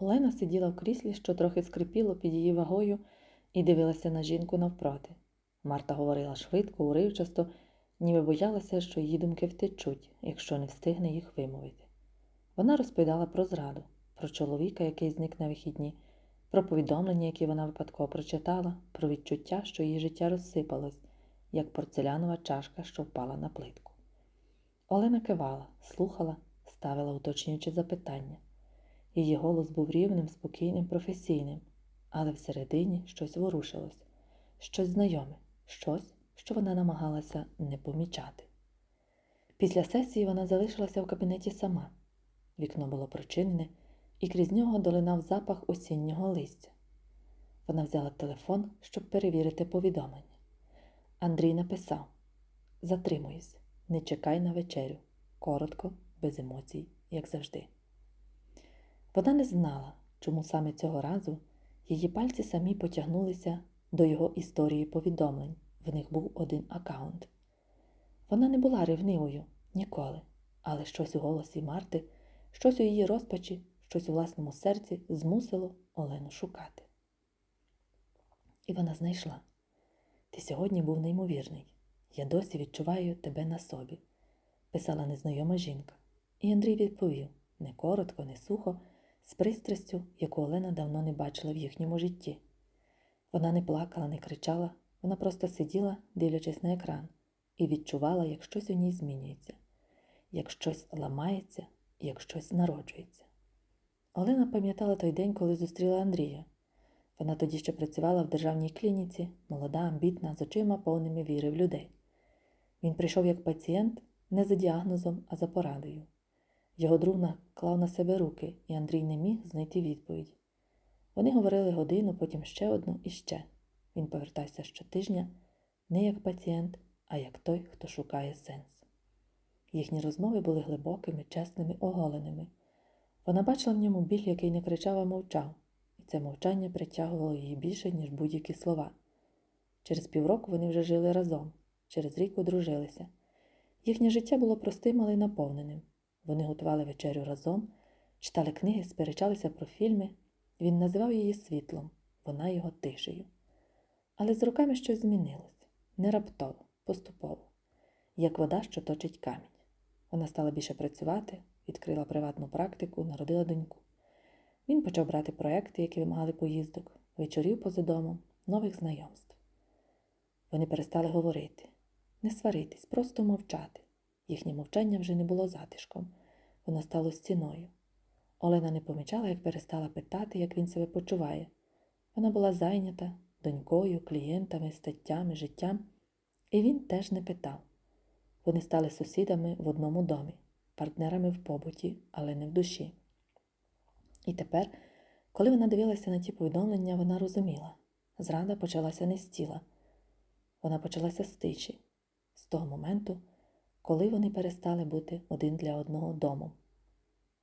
Олена сиділа в кріслі, що трохи скрипіло під її вагою, і дивилася на жінку навпроти. Марта говорила швидко, уривчасто, ніби боялася, що її думки втечуть, якщо не встигне їх вимовити. Вона розповідала про зраду, про чоловіка, який зник на вихідні, про повідомлення, які вона випадково прочитала, про відчуття, що її життя розсипалось, як порцелянова чашка, що впала на плитку. Олена кивала, слухала, ставила уточнюючі запитання. Її голос був рівним, спокійним, професійним, але всередині щось ворушилось, щось знайоме, щось, що вона намагалася не помічати. Після сесії вона залишилася в кабінеті сама. Вікно було прочинене, і крізь нього долинав запах осіннього листя. Вона взяла телефон, щоб перевірити повідомлення. Андрій написав: Затримуюсь, не чекай на вечерю. Коротко, без емоцій, як завжди. Вона не знала, чому саме цього разу її пальці самі потягнулися до його історії повідомлень. В них був один аккаунт. Вона не була ревнивою ніколи, але щось у голосі Марти, щось у її розпачі, щось у власному серці змусило Олену шукати. І вона знайшла. Ти сьогодні був неймовірний. Я досі відчуваю тебе на собі, писала незнайома жінка. І Андрій відповів не коротко, не сухо, з пристрастю, яку Олена давно не бачила в їхньому житті. Вона не плакала, не кричала, вона просто сиділа, дивлячись на екран, і відчувала, як щось у ній змінюється, як щось ламається, як щось народжується. Олена пам'ятала той день, коли зустріла Андрія. Вона тоді ще працювала в державній клініці, молода, амбітна, з очима повними віри в людей. Він прийшов як пацієнт не за діагнозом, а за порадою. Його друг наклав на себе руки, і Андрій не міг знайти відповідь. Вони говорили годину, потім ще одну і ще. Він повертався щотижня не як пацієнт, а як той, хто шукає сенс. Їхні розмови були глибокими, чесними, оголеними. Вона бачила в ньому біль, який не кричав, а мовчав, і це мовчання притягувало її більше, ніж будь-які слова. Через півроку вони вже жили разом, через рік одружилися. Їхнє життя було простим, але й наповненим. Вони готували вечерю разом, читали книги, сперечалися про фільми. Він називав її світлом, вона його тишею. Але з роками щось змінилось не раптово, поступово, як вода, що точить камінь. Вона стала більше працювати, відкрила приватну практику, народила доньку. Він почав брати проекти, які вимагали поїздок, вечорів поза домом, нових знайомств. Вони перестали говорити, не сваритись, просто мовчати. Їхнє мовчання вже не було затишком, воно стало стіною. Олена не помічала, як перестала питати, як він себе почуває. Вона була зайнята донькою, клієнтами, статтями, життям, і він теж не питав. Вони стали сусідами в одному домі, партнерами в побуті, але не в душі. І тепер, коли вона дивилася на ті повідомлення, вона розуміла зрада почалася не з тіла, вона почалася з тиші, з того моменту, коли вони перестали бути один для одного домом.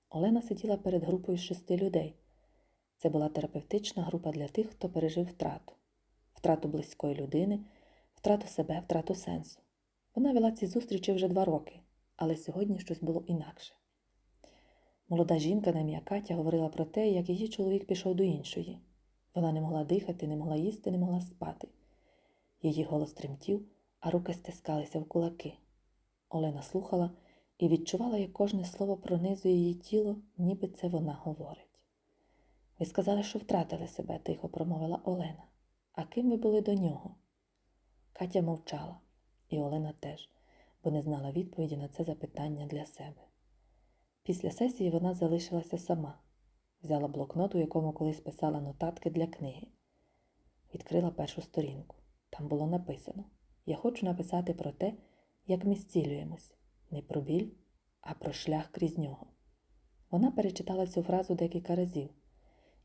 Олена сиділа перед групою з шести людей. Це була терапевтична група для тих, хто пережив втрату, втрату близької людини, втрату себе, втрату сенсу. Вона вела ці зустрічі вже два роки, але сьогодні щось було інакше. Молода жінка на ім'я Катя говорила про те, як її чоловік пішов до іншої. Вона не могла дихати, не могла їсти, не могла спати. Її голос тремтів, а руки стискалися в кулаки. Олена слухала і відчувала, як кожне слово пронизує її тіло, ніби це вона говорить. Ви сказали, що втратили себе, тихо промовила Олена. А ким ви були до нього? Катя мовчала, і Олена теж, бо не знала відповіді на це запитання для себе. Після сесії вона залишилася сама, взяла блокнот, у якому колись писала нотатки для книги, відкрила першу сторінку. Там було написано: Я хочу написати про те, як ми зцілюємось, не про біль, а про шлях крізь нього. Вона перечитала цю фразу декілька разів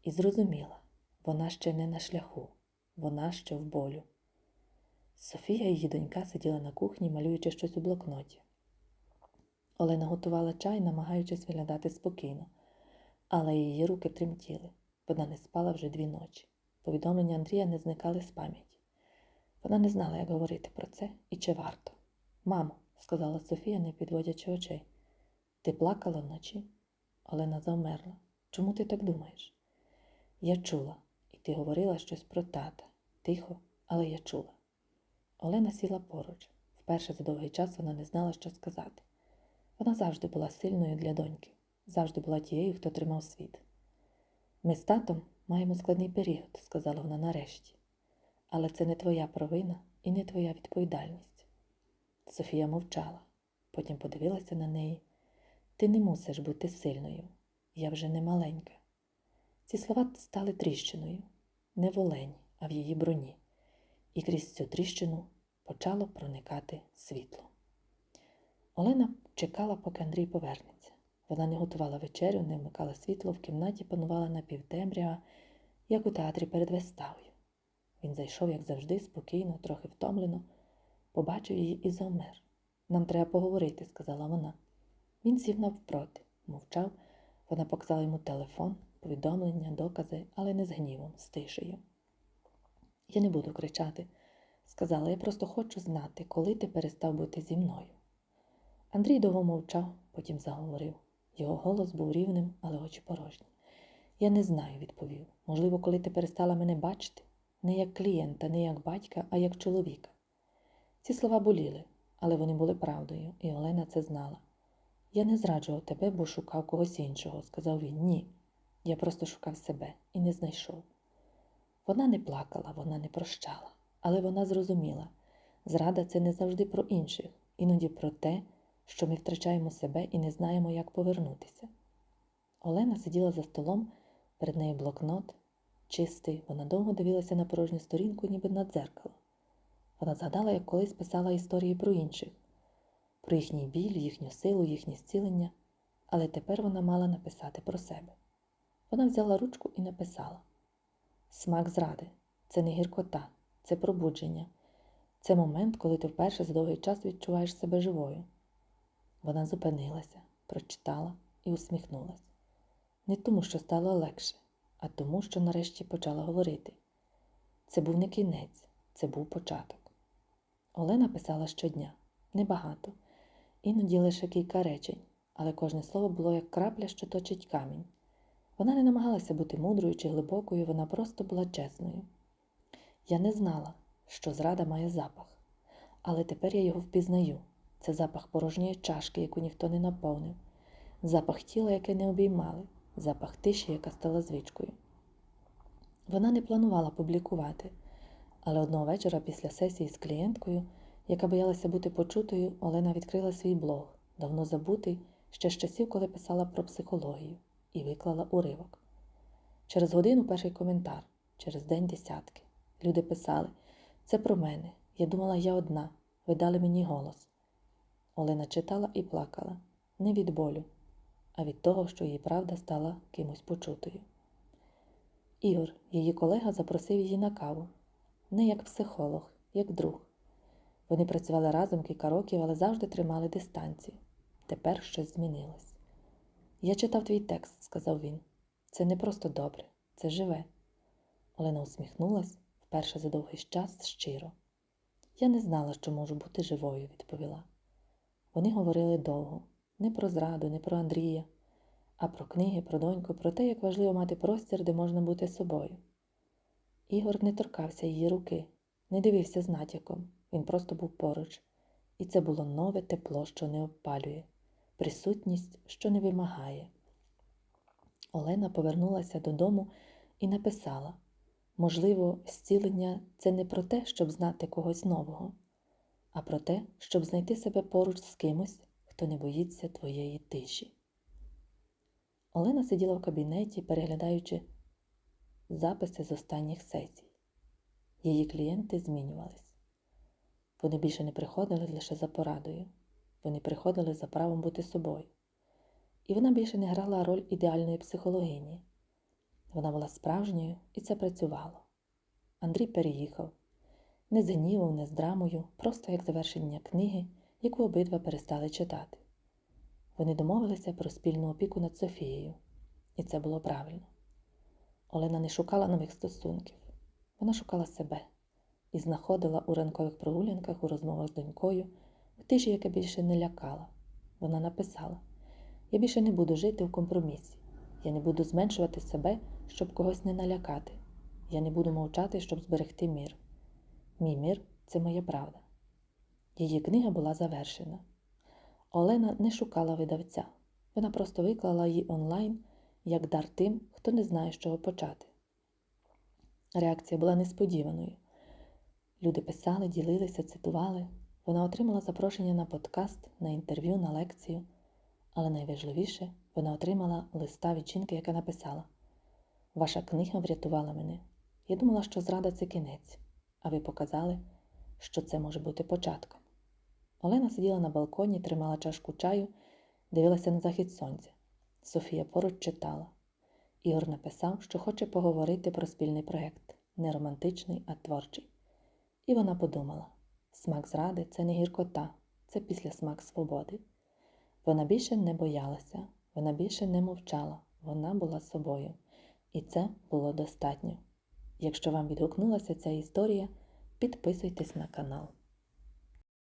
і зрозуміла, вона ще не на шляху, вона ще в болю. Софія, її донька, сиділа на кухні, малюючи щось у блокноті. Олена готувала чай, намагаючись виглядати спокійно, але її руки тремтіли. Вона не спала вже дві ночі. Повідомлення Андрія не зникали з пам'яті. Вона не знала, як говорити про це і чи варто. Мамо, сказала Софія, не підводячи очей, ти плакала вночі? Олена завмерла. Чому ти так думаєш? Я чула, і ти говорила щось про тата. Тихо, але я чула. Олена сіла поруч. Вперше за довгий час вона не знала, що сказати. Вона завжди була сильною для доньки, завжди була тією, хто тримав світ. Ми з татом маємо складний період, сказала вона нарешті. Але це не твоя провина і не твоя відповідальність. Софія мовчала, потім подивилася на неї. Ти не мусиш бути сильною. Я вже не маленька. Ці слова стали тріщиною, не в Олені, а в її броні, і крізь цю тріщину почало проникати світло. Олена чекала, поки Андрій повернеться. Вона не готувала вечерю, не вмикала світло, в кімнаті панувала напівтемрява, як у театрі перед виставою. Він зайшов, як завжди, спокійно, трохи втомлено, побачив її і завмер. Нам треба поговорити, сказала вона. Він сів навпроти, мовчав, вона показала йому телефон, повідомлення, докази, але не з гнівом, з тишею. Я не буду кричати, сказала, я просто хочу знати, коли ти перестав бути зі мною. Андрій довго мовчав, потім заговорив. Його голос був рівним, але очі порожні. Я не знаю, відповів. Можливо, коли ти перестала мене бачити, не як клієнта, не як батька, а як чоловіка. Ці слова боліли, але вони були правдою, і Олена це знала. Я не зраджував тебе, бо шукав когось іншого, сказав він. Ні. Я просто шукав себе і не знайшов. Вона не плакала, вона не прощала, але вона зрозуміла зрада це не завжди про інших, іноді про те, що ми втрачаємо себе і не знаємо, як повернутися. Олена сиділа за столом, перед нею блокнот, чистий, вона довго дивилася на порожню сторінку, ніби на дзеркало. Вона згадала, як колись писала історії про інших, про їхній біль, їхню силу, їхнє зцілення, але тепер вона мала написати про себе. Вона взяла ручку і написала: Смак зради це не гіркота, це пробудження, це момент, коли ти вперше за довгий час відчуваєш себе живою. Вона зупинилася, прочитала і усміхнулася. Не тому, що стало легше, а тому, що нарешті почала говорити. Це був не кінець, це був початок. Олена писала щодня, небагато, іноді лише кілька речень, але кожне слово було як крапля, що точить камінь. Вона не намагалася бути мудрою чи глибокою, вона просто була чесною. Я не знала, що зрада має запах, але тепер я його впізнаю. Це запах порожньої чашки, яку ніхто не наповнив, запах тіла, яке не обіймали, запах тиші, яка стала звичкою. Вона не планувала публікувати, але одного вечора після сесії з клієнткою, яка боялася бути почутою, Олена відкрила свій блог, давно забутий, ще з часів, коли писала про психологію, і виклала уривок. Через годину перший коментар, через день десятки. Люди писали: Це про мене. Я думала, я одна. Ви дали мені голос. Олена читала і плакала не від болю, а від того, що її правда стала кимось почутою. Ігор, її колега, запросив її на каву, не як психолог, як друг. Вони працювали разом кілька років, але завжди тримали дистанцію. Тепер щось змінилось. Я читав твій текст, сказав він. Це не просто добре, це живе. Олена усміхнулась вперше за довгий час щиро. Я не знала, що можу бути живою, відповіла. Вони говорили довго не про зраду, не про Андрія, а про книги, про доньку, про те, як важливо мати простір, де можна бути собою. Ігор не торкався її руки, не дивився з натяком, він просто був поруч, і це було нове тепло, що не обпалює, присутність, що не вимагає. Олена повернулася додому і написала можливо, зцілення це не про те, щоб знати когось нового а про те, щоб знайти себе поруч з кимось, хто не боїться твоєї тиші. Олена сиділа в кабінеті, переглядаючи записи з останніх сесій. Її клієнти змінювались. Вони більше не приходили лише за порадою, вони приходили за правом бути собою. І вона більше не грала роль ідеальної психологині. Вона була справжньою і це працювало. Андрій переїхав, не з гнівом, не з драмою, просто як завершення книги, яку обидва перестали читати. Вони домовилися про спільну опіку над Софією, і це було правильно. Олена не шукала нових стосунків, вона шукала себе і знаходила у ранкових прогулянках, у розмовах з донькою, в тиші, яка більше не лякала. Вона написала: Я більше не буду жити в компромісі. Я не буду зменшувати себе, щоб когось не налякати. Я не буду мовчати, щоб зберегти мір. Мій мір це моя правда. Її книга була завершена. Олена не шукала видавця. Вона просто виклала її онлайн як дар тим, хто не знає, з чого почати. Реакція була несподіваною. Люди писали, ділилися, цитували. Вона отримала запрошення на подкаст, на інтерв'ю, на лекцію. Але найважливіше, вона отримала листа від жінки, яка написала: Ваша книга врятувала мене. Я думала, що зрада це кінець, а ви показали, що це може бути початком. Олена сиділа на балконі, тримала чашку чаю, дивилася на захід сонця. Софія поруч читала. Ігор написав, що хоче поговорити про спільний проєкт, не романтичний, а творчий. І вона подумала: смак зради це не гіркота, це післясмак свободи. Вона більше не боялася, вона більше не мовчала, вона була собою. І це було достатньо. Якщо вам відгукнулася ця історія, підписуйтесь на канал.